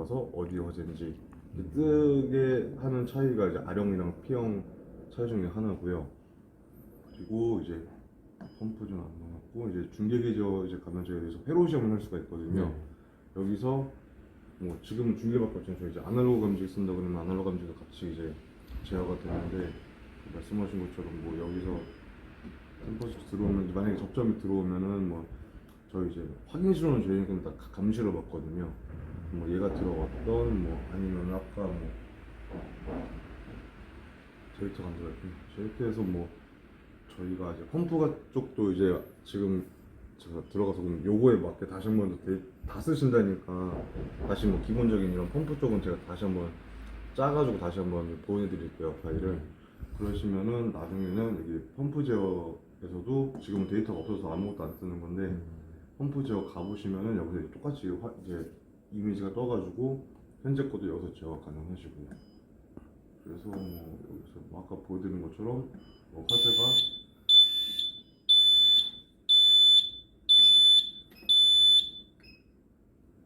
들어가서 어디 허재인지 뜨게 하는 차이가 이제 R형이랑 P형 차이 중에 하나고요. 그리고 이제 펌프 좀안 넣었고 이제 중계기저 이제 가면 저희 여기서 회로 시험을 할 수가 있거든요. 네. 여기서 뭐 지금은 중계밖에 없지만 저희 이제 아날로그 감지 쓴다 그러면 아날로그 감지도 같이 이제 제어가 되는데 말씀하신 것처럼 뭐 여기서 템퍼스 들어오면 만약에 접점이 들어오면은 뭐 저희 이제 확인시로는 저희는 그냥 다 감시로 봤거든요. 뭐 얘가 들어왔던 뭐 아니면 아까 뭐 데이터 있군요. 데이터에서 뭐 저희가 이제 펌프가 쪽도 이제 지금 제가 들어가서 그럼 요거에 맞게 다시 한번 다 쓰신다니까 다시 뭐 기본적인 이런 펌프 쪽은 제가 다시 한번 짜가지고 다시 한번 보내드릴게요 파일을 그러시면은 나중에는 여기 펌프 제어에서도 지금 데이터가 없어서 아무것도 안 뜨는 건데 펌프 제어 가보시면은 여기서 똑같이 화- 이제 이미지가 떠가지고 현재 것도 여기서 제어가 가능하시고요 그래서 뭐 여기서 뭐 아까 보여드린 것처럼 뭐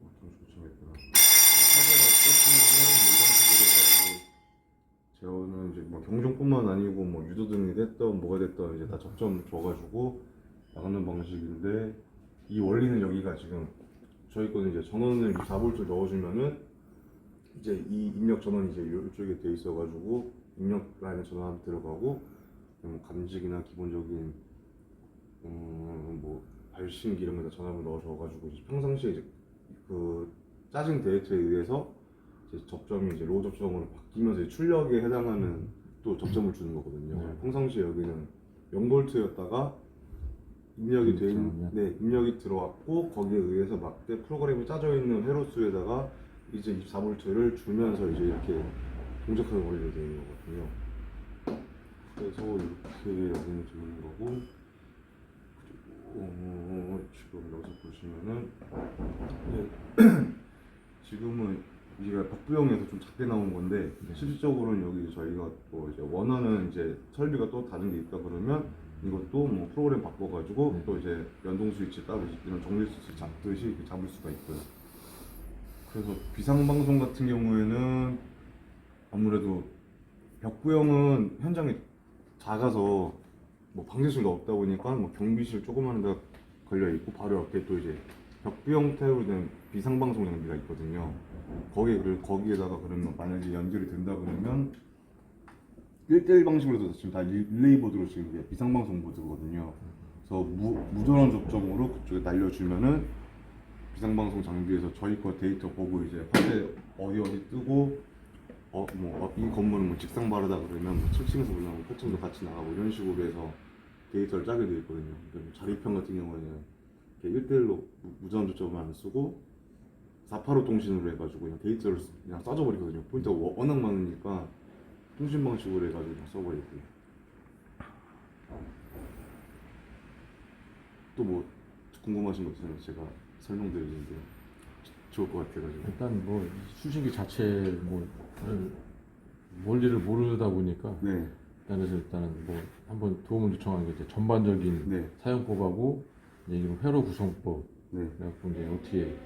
어, 좀 조심했구나. 화제가 떴으면은 뭐 이런 식으로 해가지고 제어는 이제 뭐 경종뿐만 아니고 뭐 유도 등이 됐던 뭐가 됐던 이제 다 접점 줘가지고 나가는 방식인데 이 원리는 여기가 지금 저희 거는 이제 전원을 4V 넣어주면은 이제 이 입력 전원이 이제 이쪽에 돼 있어가지고 입력 라인에 전원 들어가고 음, 감직이나 기본적인 음, 뭐 발신기 이런 거다 전압을 넣어줘가지고 이제 평상시에 이제 그 짜증 데이터에 의해서 이제 접점이 이제 로우 접점으로 바뀌면서 이제 출력에 해당하는 또 접점을 주는 거거든요. 네. 평상시에 여기는 0볼트였다가 입력이 돼 있는, 그렇죠. 네, 입력이 들어왔고 거기에 의해서 맞게 프로그램이 짜져 있는 회로수에다가 이제 24볼트를 주면서 이제 이렇게 동작하는 원리로 되어 있는 거거든요. 그래서 이렇게 여기는 되는 거고 그리고 어, 지금 여기서 보시면은 네, 지금은 우리가 박부형에서 좀 작게 나온 건데 실질적으로는 여기 저희가 또 이제 원하는 이제 설비가 또 다른 게 있다 그러면 이것도 뭐 프로그램 바꿔가지고 네. 또 이제 연동 스위치 따로 이런 정리 스위치 잡듯이 잡을 수가 있고요. 그래서 비상 방송 같은 경우에는 아무래도 벽부형은 현장이 작아서 뭐 방제실도 없다 보니까 뭐 경비실 조그마한 데 걸려 있고 바로 옆에 또 이제 벽부 형태로 된 비상 방송 장비가 있거든요. 거기에 그 거기에다가 그러면 만약에 연결이 된다 그러면 1대1 방식으로도 지금 다 릴- 릴레이 보드로 지금 이게 비상 방송 보드거든요. 그래서 무, 무전원 접점으로 그쪽에 날려주면은 비상 방송 장비에서 저희 거 데이터 보고 이제 화재 어디 어디 뜨고 어뭐이 건물은 뭐 직상 바르다 그러면 뭐 7층에서 올라오면 8층도 같이 나가고 이런 식으로 해서 데이터를 짜게 돼 있거든요. 자립형 같은 경우에는 이렇게 1대1로 무전 접점을 안 쓰고 485 통신으로 해가지고 그냥 데이터를 쓰- 그냥 싸줘버리거든요. 포인트가 워- 워낙 많으니까 통신 방식으로 해가지고 그냥 써버리고요. 또뭐 궁금하신 거 있으면 제가 설명드리는데 좋을 것 같아가지고. 일단 뭐 수신기 자체 뭐 원리를 모르다 보니까 네, 일단은 일단은 뭐 한번 도움을 요청한 게 이제 전반적인 네, 사용법하고 이제 이런 회로 구성법 네, 그래갖고 이제 어떻게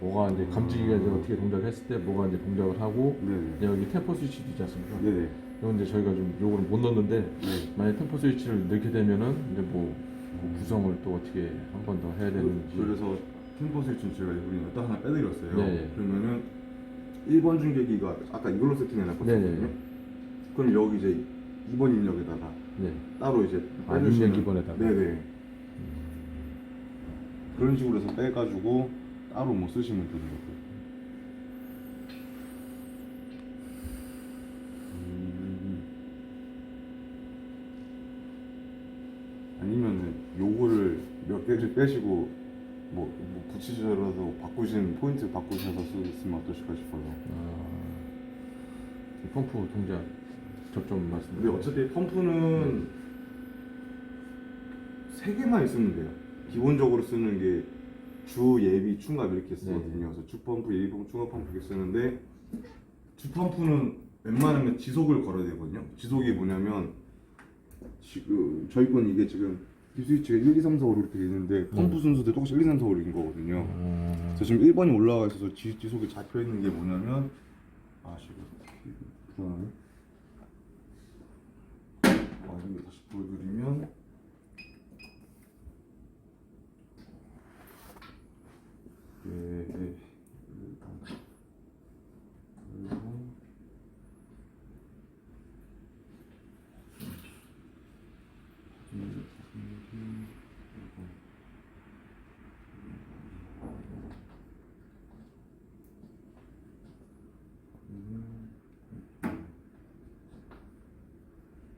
뭐가 이제 감지기가 이제 어떻게 동작을 했을 때 뭐가 이제 동작을 하고 네, 이제 여기 템포 스위치도 있지 않습니까? 네, 네, 이건 이제 저희가 좀 요거를 못 넣었는데 네. 만약 템포 스위치를 넣게 되면은 이제 뭐, 그 구성을 또 어떻게 한 번 더 해야 되는지 그래서 팀포 스위치는 제가 우리 여기다 하나 빼드렸어요. 네, 네. 그러면은 1번 중계기가 아까 이걸로 세팅해놨거든요. 네, 네. 그럼 여기 이제 2번 입력에다가 네. 따로 이제 아, 입력 2번에다가? 네네. 그런 식으로 해서 빼가지고 따로 뭐 쓰시면 되는 거고. 음. 아니면은 요거를 몇 개를 빼시고 뭐, 뭐 붙이셔라도 바꾸신 포인트 바꾸셔서 쓰시면 어떠실까 싶어요. 아, 이 펌프 동작 접점 말씀. 근데 어차피 펌프는 세 개만 있으면 돼요. 기본적으로 쓰는 게 주, 예비, 충갑 이렇게 쓰거든요. 그래서 주 펌프, 예비 펌프, 충갑 펌프 이렇게 쓰는데 주 펌프는 웬만하면 지속을 걸어야 되거든요. 지속이 뭐냐면 지금 저희 건 이게 지금 이 스위치가 1, 2, 3, 4, 5 이렇게 돼 있는데 펌프 순서도 똑같이 1, 2, 3, 4, 5인 거거든요. 음. 그래서 지금 1번이 올라가 있어서 지, 지속이 잡혀 있는 게 뭐냐면 아 지금 불안하네. 아 이거 다시 보여드리면 예, 예. 일단 그리고 음, 음, 음, 그리고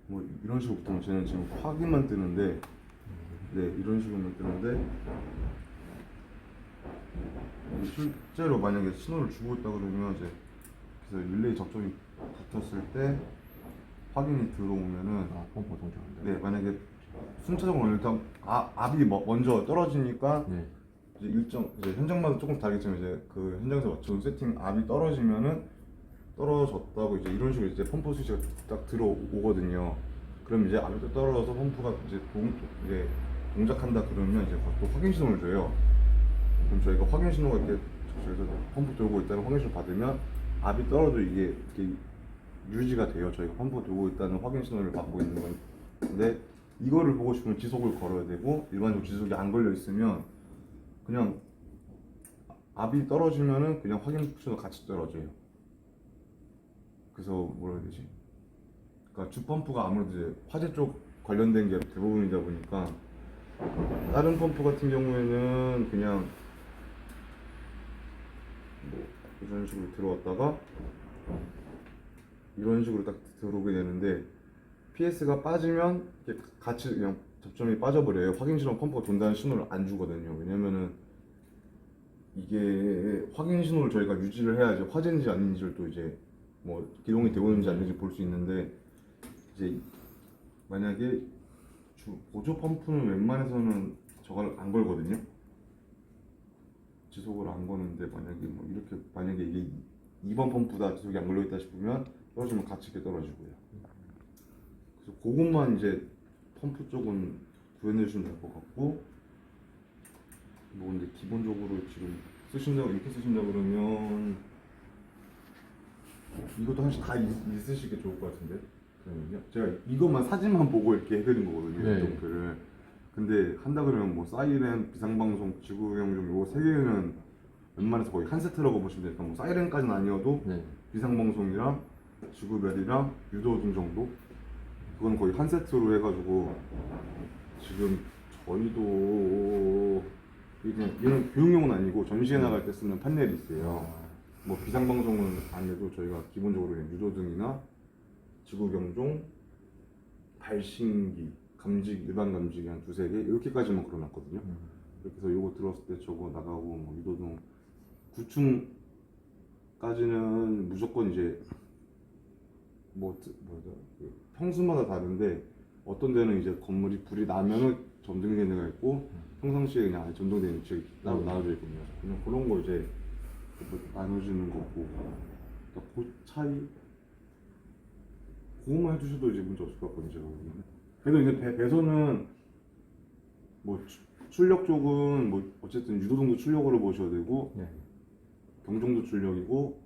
뭐 이런 식으로 보통 저는 지금 확인만 뜨는데 네 이런 식으로만 뜨는데 이게 실제로 만약에 신호를 주고 있다 그러면 이제 그래서 릴레이 접점이 붙었을 때 확인이 들어오면은 아, 펌프 동작한다. 네 만약에 순차적으로 일단 아, 압이 뭐- 먼저 떨어지니까 네. 이제 일정 이제 현장마다 조금 다르겠지만 이제 그 현장에서 맞춘 세팅 압이 떨어지면은 떨어졌다고 이제 이런 식으로 이제 펌프 스위치가 딱 들어오거든요. 그럼 이제 또 떨어져서 펌프가 이제 동 이제 동작한다 그러면 이제 또 확인 신호를 줘요. 그럼 저희가 확인 신호가 이렇게 저희가 펌프 돌고 있다는 확인 신호 받으면 압이 떨어져 이게 이렇게 유지가 돼요. 저희가 펌프 돌고 있다는 확인 신호를 받고 있는 건데 이거를 보고 싶으면 지속을 걸어야 되고 일반적으로 지속이 안 걸려 있으면 그냥 압이 떨어지면은 그냥 확인 신호 같이 떨어져요. 그래서 뭐라 해야 되지? 그러니까 주 펌프가 아무래도 이제 화재 쪽 관련된 게 대부분이다 보니까 다른 펌프 같은 경우에는 그냥 뭐 이런 식으로 들어왔다가 이런 식으로 딱 들어오게 되는데 PS가 빠지면 같이 그냥 접점이 빠져버려요. 확인 신호 펌프가 돈다는 신호를 안 주거든요. 왜냐면은 이게 확인 신호를 저희가 유지를 해야지 화재인지 아닌지를 또 이제 뭐 기동이 되고 있는지 안 되는지 볼 수 있는데 이제 만약에 주 보조 펌프는 웬만해서는 저걸 안 걸거든요. 지속을 안 거는데 만약에 뭐 이렇게 만약에 이게 2번 펌프다 지속이 안 걸려 있다 싶으면 떨어지면 같이 이렇게 떨어지고요. 그래서 그것만 이제 펌프 쪽은 구현해 주시면 될 것 같고 뭐 근데 기본적으로 지금 쓰신다고 이렇게 쓰신다 그러면 이것도 하나씩 다 있, 있으시게 좋을 것 같은데 그러면요 제가 이것만 사진만 보고 이렇게 해드린 거거든요 네. 이 정도를 근데 한다 그러면 뭐 사이렌 비상방송 지구경종 요거 세 개는 웬만해서 거의 한 세트라고 보시면 되니까 뭐 사이렌까지는 아니어도 네. 비상방송이랑 지구별이랑 유도등 정도 그건 거의 한 세트로 해가지고 지금 저희도 이게 교육용은 아니고 전시회 나갈 때 쓰는 판넬이 있어요. 뭐 비상방송은 안 해도 저희가 기본적으로 유도등이나 지구경종, 발신기, 감지 일반 감지기 한 두세 개 이렇게까지만 걸어놨거든요. 음. 이렇게 해서 요거 들었을 때 저거 나가고 뭐 유도등 9층까지는 무조건 이제 뭐 트- 뭐죠 그 평수마다 다른데 어떤 데는 이제 건물이 불이 나면은 점등되는 데가 있고 평상시에 그냥 점등되는 지역이 따로 음. 나눠져 있거든요. 그냥 그런 거 이제 뭐 나눠주는 거고 그러니까 그 차이 그것만 해주셔도 이제 문제 없을 것 같거든요. 제가 보기에는. 그래도 이제 배, 배선은 뭐 추- 출력 쪽은 뭐 어쨌든 유도등도 출력으로 보셔야 되고 네. 경종도 출력이고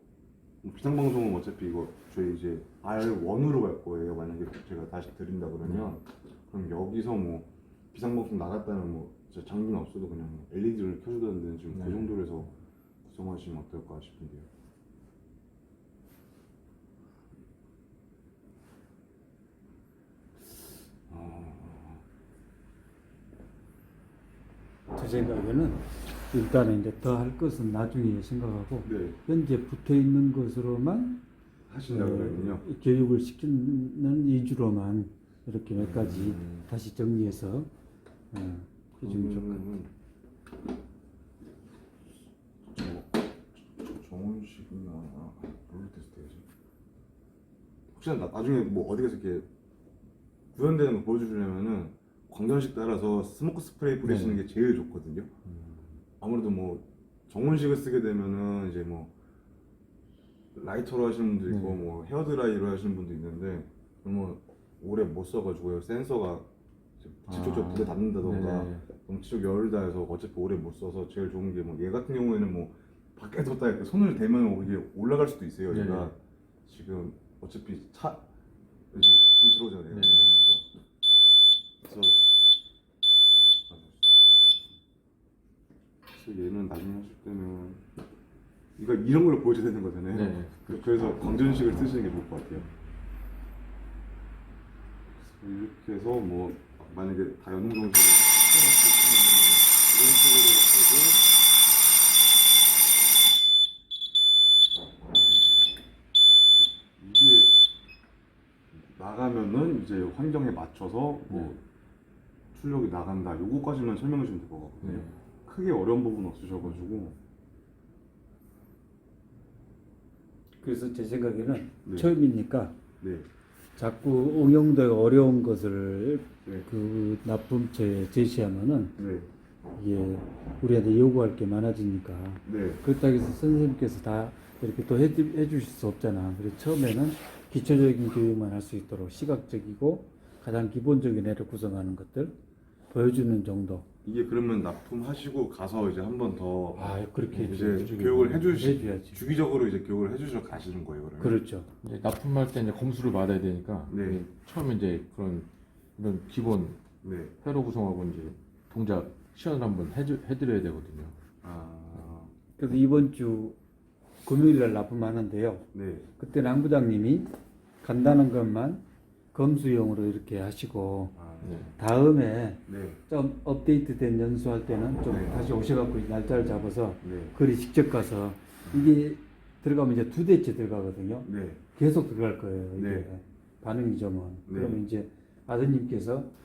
뭐 비상방송은 어차피 이거 저희 이제 R1으로 갈 거예요. 만약에 제가 다시 드린다 그러면 그럼 여기서 뭐 비상방송 나갔다는 뭐 장비는 없어도 그냥 LED를 켜주다는 데는 지금 네. 그 정도로 해서 구성하시면 어떨까 싶은데요. 아, 제 생각에는 일단은 이제 더 할 것은 나중에 생각하고 네 현재 붙어 있는 것으로만 하신다 어, 그러면요. 교육을 시키는 위주로만 이렇게 몇 가지 음. 다시 정리해서 어, 해주면 좋을 것 같아요. 그러면은 저, 저 정원식이나 롤 테스트 해야지. 혹시나 나, 나중에 뭐 어디 가서 이렇게 구현되는 거 보여주려면은 광전식 따라서 스모크 스프레이 뿌리시는 게 제일 좋거든요. 아무래도 뭐 정원식을 쓰게 되면은 이제 뭐 라이터로 하시는 분도 있고 네. 뭐 헤어드라이로 하시는 분도 있는데 너무 오래 못 써가지고요 센서가 직접적으로 아, 불에 닿는다던가 네. 넘치적 열을 다해서 어차피 오래 못 써서 제일 좋은 게 뭐 얘 같은 경우에는 뭐 밖에 뒀다 이렇게 손을 대면 이게 올라갈 수도 있어요. 네. 얘가 지금 어차피 차 이제 불 들어오잖아요. 네. 그래서 그래서 얘는 나중에 하실 때는 이거 이런 걸 보여줘야 되는 거잖아요. 네. 그- 그래서 광전식을 쓰시는 게 좋을 것 같아요. 이렇게 해서 뭐 만약에 다 정식으로 이런 식으로 해서 이게 나가면은 이제 환경에 맞춰서 뭐 출력이 나간다. 요거까지만 설명해 주면 될 것 같거든요. 네. 크게 어려운 부분 없으셔가지고 그래서 제 생각에는 네. 처음이니까 네, 자꾸 응용도가 어려운 것을 네, 그 납품처에 제시하면은 네, 이게 우리한테 요구할 게 많아지니까 네, 그렇다고 해서 선생님께서 다 이렇게 또 해주, 해주실 수 없잖아. 그래서 처음에는 기초적인 교육만 할 수 있도록 시각적이고 가장 기본적인 애를 구성하는 것들 보여주는 정도. 이게 그러면 납품하시고 가서 이제 한 번 더 아 그렇게 이제 교육을 해주시 해줘야지. 주기적으로 이제 교육을 해주셔 가시는 거예요, 그러면? 그렇죠. 이제 납품할 때 이제 검수를 받아야 되니까 네. 이제 처음에 이제 그런 이런 기본 네. 회로 구성하고 이제 동작 시연을 한번 해주, 해드려야 되거든요. 아, 그래서 이번 주 금요일 날 납품하는데요. 네, 그때 남 부장님이 간단한 것만 검수용으로 이렇게 하시고 아, 네. 다음에 네, 좀 업데이트된 연수할 때는 좀 네. 다시 오셔갖고 날짜를 잡아서 네, 거리 직접 가서 이게 들어가면 이제 두 대째 들어가거든요. 네, 계속 들어갈 거예요. 이게 네. 반응 이점은. 네. 그러면 이제 아드님께서